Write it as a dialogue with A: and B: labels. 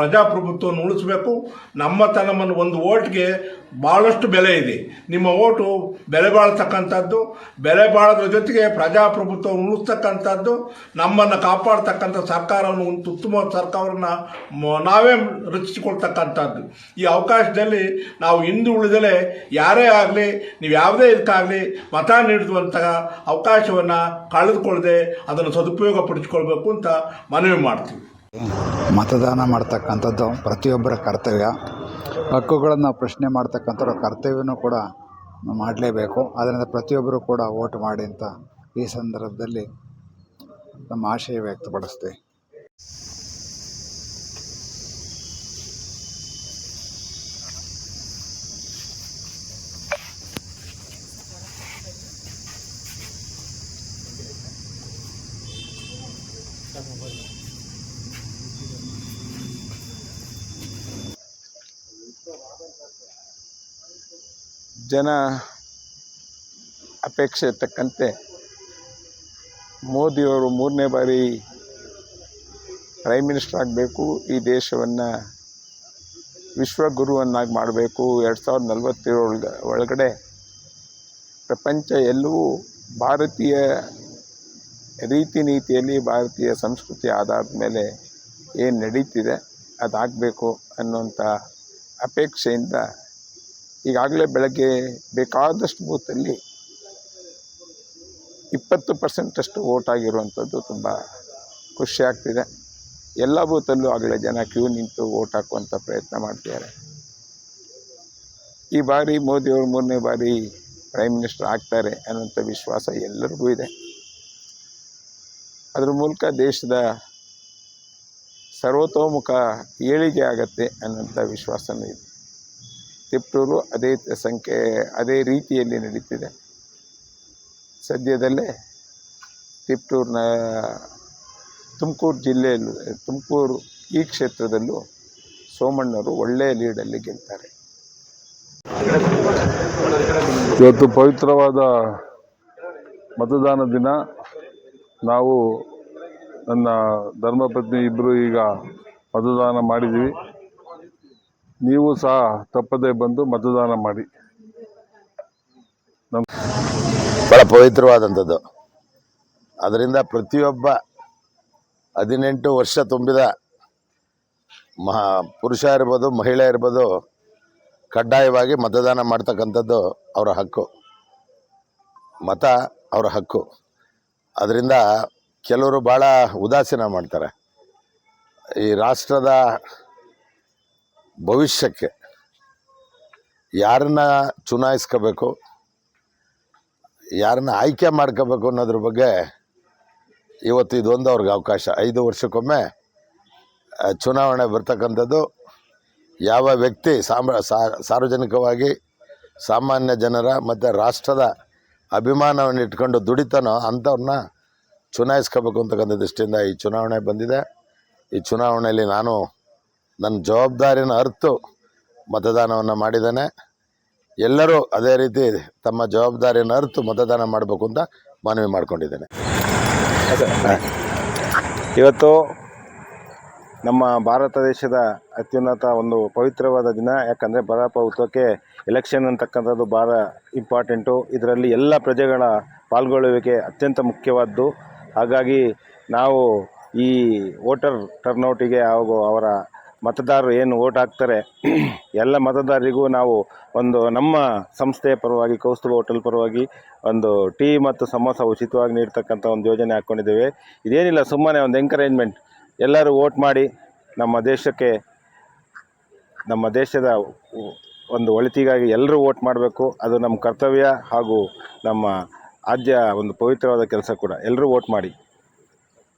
A: ಪ್ರಜಾಪ್ರಭುತ್ವವನ್ನು ಉಳಿಸಬೇಕು. ನಮ್ಮ ತನಮನ್ನು ಒಂದು ಓಟ್ಗೆ ಭಾಳಷ್ಟು ಬೆಲೆ ಇದೆ. ನಿಮ್ಮ ಓಟು ಬೆಲೆ ಬಾಳ್ತಕ್ಕಂಥದ್ದು. ಬೆಲೆ ಬಾಳೋದ್ರ ಜೊತೆಗೆ ಪ್ರಜಾಪ್ರಭುತ್ವವನ್ನು ಉಳಿಸ್ತಕ್ಕಂಥದ್ದು. ನಮ್ಮನ್ನು ಕಾಪಾಡ್ತಕ್ಕಂಥ ಸರ್ಕಾರವನ್ನು ಒಂದು ಉತ್ತಮ ಸರ್ಕಾರವನ್ನು ನಾವೇ ರಚಿಸಿಕೊಳ್ತಕ್ಕಂಥದ್ದು. ಈ ಅವಕಾಶದಲ್ಲಿ ನಾವು ಹಿಂದು ಉಳಿದಲೇ ಯಾರೇ ಆಗಲಿ, ನೀವು ಯಾವುದೇ ಇದಕ್ಕಾಗಲಿ ಮತ ನೀಡುವಂತಹ ಅವಕಾಶವನ್ನು ಕಳೆದುಕೊಳ್ಳದೆ ಅದನ್ನು ಸದುಪಯೋಗ ಪಡಿಸ್ಕೊಳ್ಬೇಕು ಅಂತ ಮನವಿ ಮಾಡ್ತೀವಿ.
B: ಮತದಾನ ಮಾಡ್ತಕ್ಕಂಥದ್ದು ಪ್ರತಿಯೊಬ್ಬರ ಕರ್ತವ್ಯ. ಹಕ್ಕುಗಳನ್ನು ಪ್ರಶ್ನೆ ಮಾಡ್ತಕ್ಕಂಥವ್ರ ಕರ್ತವ್ಯನೂ ಕೂಡ ಮಾಡಲೇಬೇಕು. ಅದರಿಂದ ಪ್ರತಿಯೊಬ್ಬರು ಕೂಡ ವೋಟ್ ಮಾಡಿ ಅಂತ ಈ ಸಂದರ್ಭದಲ್ಲಿ ನಮ್ಮ ಆಶಯ ವ್ಯಕ್ತಪಡಿಸ್ತೀವಿ.
C: ಜನ ಅಪೇಕ್ಷೆ ತಕ್ಕಂತೆ ಮೋದಿಯವರು ಮೂರನೇ ಬಾರಿ ಪ್ರೈಮ್ ಮಿನಿಸ್ಟರ್ ಆಗಬೇಕು, ಈ ದೇಶವನ್ನು ವಿಶ್ವಗುರುವನ್ನಾಗಿ ಮಾಡಬೇಕು. ಎರಡು ಸಾವಿರದ ನಲವತ್ತೇಳು ಒಳಗ ಒಳಗಡೆ ಪ್ರಪಂಚ ಎಲ್ಲವೂ ಭಾರತೀಯ ರೀತಿ ನೀತಿಯಲ್ಲಿ ಭಾರತೀಯ ಸಂಸ್ಕೃತಿ ಆಧಾರದ ಮೇಲೆ ಏನು ನಡೀತಿದೆ, ಅದಾಗಬೇಕು ಅನ್ನುವಂಥ ಅಪೇಕ್ಷೆಯಿಂದ ಈಗಾಗಲೇ ಬೆಳಗ್ಗೆ ಬೇಕಾದಷ್ಟು ಬೂತಲ್ಲಿ ಇಪ್ಪತ್ತು ಪರ್ಸೆಂಟಷ್ಟು ವೋಟ್ ಆಗಿರುವಂಥದ್ದು ತುಂಬ ಖುಷಿ ಆಗ್ತಿದೆ. ಎಲ್ಲ ಬೂತಲ್ಲೂ ಆಗಲೇ ಜನ ಕ್ಯೂ ನಿಂತು ವೋಟ್ ಹಾಕುವಂಥ ಪ್ರಯತ್ನ ಮಾಡ್ತಿದ್ದಾರೆ. ಈ ಬಾರಿ ಮೋದಿಯವರು ಮೂರನೇ ಬಾರಿ ಪ್ರೈಮ್ ಮಿನಿಸ್ಟರ್ ಆಗ್ತಾರೆ ಅನ್ನುವಂಥ ವಿಶ್ವಾಸ ಎಲ್ಲರಿಗೂ ಇದೆ. ಅದ್ರ ಮೂಲಕ ದೇಶದ ಸರ್ವತೋಮುಖ ಏಳಿಗೆ ಆಗತ್ತೆ ಅನ್ನೋಂಥ ವಿಶ್ವಾಸನೂ ಇದೆ. ತಿಪ್ಟೂರು ಅದೇ ಸಂಖ್ಯೆ, ಅದೇ ರೀತಿಯಲ್ಲಿ ನಡೀತಿದೆ. ಸದ್ಯದಲ್ಲೇ ತಿಪ್ಟೂರಿನ ತುಮಕೂರು ಜಿಲ್ಲೆಯಲ್ಲೂ, ತುಮಕೂರು ಈ ಕ್ಷೇತ್ರದಲ್ಲೂ ಸೋಮಣ್ಣರು ಒಳ್ಳೆಯ ಲೀಡಲ್ಲಿ ಗೆಲ್ತಾರೆ.
D: ಇವತ್ತು ಪವಿತ್ರವಾದ ಮತದಾನ ದಿನ. ನಾವು ನನ್ನ ಧರ್ಮಪತ್ನಿ ಇಬ್ಬರು ಈಗ ಮತದಾನ ಮಾಡಿದ್ದೀವಿ. ನೀವು ಸಹ ತಪ್ಪದೇ ಬಂದು ಮತದಾನ ಮಾಡಿ.
E: ಭಾಳ ಪವಿತ್ರವಾದಂಥದ್ದು. ಅದರಿಂದ ಪ್ರತಿಯೊಬ್ಬ ಹದಿನೆಂಟು ವರ್ಷ ತುಂಬಿದ ಮಹಾ ಪುರುಷ ಇರ್ಬೋದು, ಮಹಿಳೆ ಇರ್ಬೋದು, ಕಡ್ಡಾಯವಾಗಿ ಮತದಾನ ಮಾಡ್ತಕ್ಕಂಥದ್ದು ಅವರ ಹಕ್ಕು. ಮತ ಅವರ ಹಕ್ಕು. ಅದರಿಂದ ಕೆಲವರು ಭಾಳ ಉದಾಸೀನ ಮಾಡ್ತಾರೆ. ಈ ರಾಷ್ಟ್ರದ ಭವಿಷ್ಯಕ್ಕೆ ಯಾರನ್ನ ಚುನಾಯಿಸ್ಕೋಬೇಕು, ಯಾರನ್ನ ಆಯ್ಕೆ ಮಾಡ್ಕೋಬೇಕು ಅನ್ನೋದ್ರ ಬಗ್ಗೆ ಇವತ್ತು ಇದೊಂದು ಅವ್ರಿಗೆ ಅವಕಾಶ. ಐದು ವರ್ಷಕ್ಕೊಮ್ಮೆ ಚುನಾವಣೆ ಬರ್ತಕ್ಕಂಥದ್ದು ಯಾವ ವ್ಯಕ್ತಿ ಸಾಮ ಸಾರ್ವಜನಿಕವಾಗಿ ಸಾಮಾನ್ಯ ಜನರ ಮತ್ತು ರಾಷ್ಟ್ರದ ಅಭಿಮಾನವನ್ನು ಇಟ್ಕೊಂಡು ದುಡಿತಾನೋ ಅಂಥವ್ರನ್ನ ಚುನಾಯಿಸ್ಕೋಬೇಕು ಅಂತಕ್ಕಂಥ ದೃಷ್ಟಿಯಿಂದ ಈ ಚುನಾವಣೆ ಬಂದಿದೆ. ಈ ಚುನಾವಣೆಯಲ್ಲಿ ನಾನು ನನ್ನ ಜವಾಬ್ದಾರಿನ ಅರ್ಥು ಮತದಾನವನ್ನು ಮಾಡಿದ್ದೇನೆ. ಎಲ್ಲರೂ ಅದೇ ರೀತಿ ತಮ್ಮ ಜವಾಬ್ದಾರಿಯನ್ನು ಅರ್ಥು ಮತದಾನ ಮಾಡಬೇಕು ಅಂತ ಮನವಿ ಮಾಡಿಕೊಂಡಿದ್ದೇನೆ.
F: ಇವತ್ತು ನಮ್ಮ ಭಾರತ ದೇಶದ ಅತ್ಯುನ್ನತ ಒಂದು ಪವಿತ್ರವಾದ ದಿನ. ಯಾಕಂದರೆ ಪ್ರಜಾಪ್ರಭುತ್ವಕ್ಕೆ ಎಲೆಕ್ಷನ್ ಅಂತಕ್ಕಂಥದ್ದು ಭಾಳ ಇಂಪಾರ್ಟೆಂಟು ಇದರಲ್ಲಿ ಎಲ್ಲ ಪ್ರಜೆಗಳ ಪಾಲ್ಗೊಳ್ಳುವಿಕೆ ಅತ್ಯಂತ ಮುಖ್ಯವಾದ್ದು. ಹಾಗಾಗಿ ನಾವು ಈ ವೋಟರ್ ಟರ್ನೌಟಿಗೆ ಹಾಗೂ ಅವರ ಮತದಾರರು ಏನು ವೋಟ್ ಹಾಕ್ತಾರೆ, ಎಲ್ಲ ಮತದಾರರಿಗೂ ನಾವು ಒಂದು ನಮ್ಮ ಸಂಸ್ಥೆಯ ಪರವಾಗಿ, ಕೌಸ್ತುಭ ಹೋಟೆಲ್ ಪರವಾಗಿ ಒಂದು ಟೀ ಮತ್ತು ಸಮೋಸ ಉಚಿತವಾಗಿ ನೀಡ್ತಕ್ಕಂಥ ಒಂದು ಯೋಜನೆ ಹಾಕ್ಕೊಂಡಿದ್ದೇವೆ. ಇದೇನಿಲ್ಲ, ಸುಮ್ಮನೆ ಒಂದು ಎಂಕರೇಜ್ಮೆಂಟ್ ಎಲ್ಲರೂ ವೋಟ್ ಮಾಡಿ ನಮ್ಮ ದೇಶಕ್ಕೆ, ನಮ್ಮ ದೇಶದ ಒಂದು ಒಳಿತಿಗಾಗಿ ಎಲ್ಲರೂ ವೋಟ್ ಮಾಡಬೇಕು. ಅದು ನಮ್ಮ ಕರ್ತವ್ಯ ಹಾಗೂ ನಮ್ಮ ಆದ್ಯ ಒಂದು ಪವಿತ್ರವಾದ ಕೆಲಸ ಕೂಡ. ಎಲ್ಲರೂ ವೋಟ್ ಮಾಡಿ.